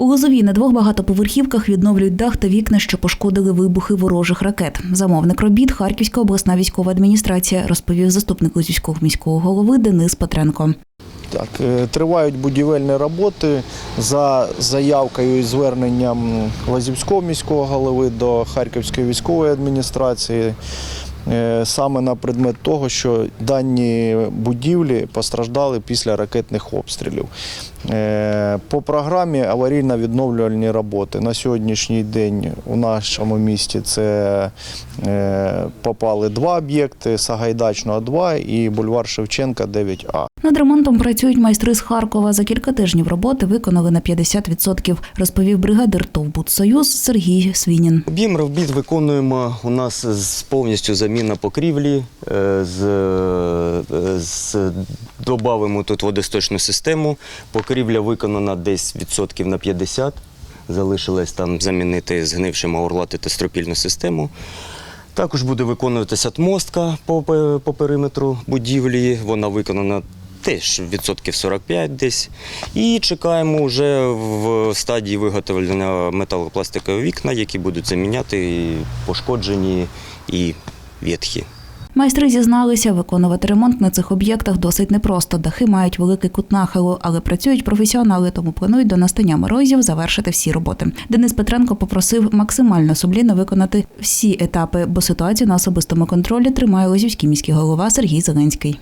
У Лозовій на двох багатоповерхівках відновлюють дах та вікна, що пошкодили вибухи ворожих ракет. Замовник робіт Харківська обласна військова адміністрація, розповів заступник Лозівського міського голови Денис Петренко. Так, е, тривають будівельні роботи за заявкою і зверненням Лазівського міського голови до Харківської військової адміністрації. Е, Саме на предмет того, що дані будівлі постраждали після ракетних обстрілів. Е, По програмі аварійно-відновлювальні роботи на сьогоднішній день у нашому місті це е, попали два об'єкти: Сагайдачного 2 і бульвар Шевченка 9А. Над ремонтом працюють майстри з Харкова. За кілька тижнів роботи виконали на 50%, розповів бригадир ТОВ «Будсоюз» Сергій Свінін. Об'єм робіт виконуємо у нас з повністю заміна покрівлі, е, з, е, з добавимо тут водосточну систему. Покрівля виконана десь відсотків на 50. Залишилось там замінити згнившим аурлати стропільну систему. Також буде виконуватися отмостка по, по периметру будівлі. Вона виконана теж відсотків 45 десь. І чекаємо вже в стадії виготовлення металопластикові вікна, які будуть заміняти пошкоджені і ветхі. Майстри зізналися, виконувати ремонт на цих об'єктах досить непросто. Дахи мають великий кут нахилу, але працюють професіонали, тому планують до настання морозів завершити всі роботи. Денис Петренко попросив максимально сумлінно виконати всі етапи, бо ситуацію на особистому контролі тримає Лозівський міський голова Сергій Зеленський.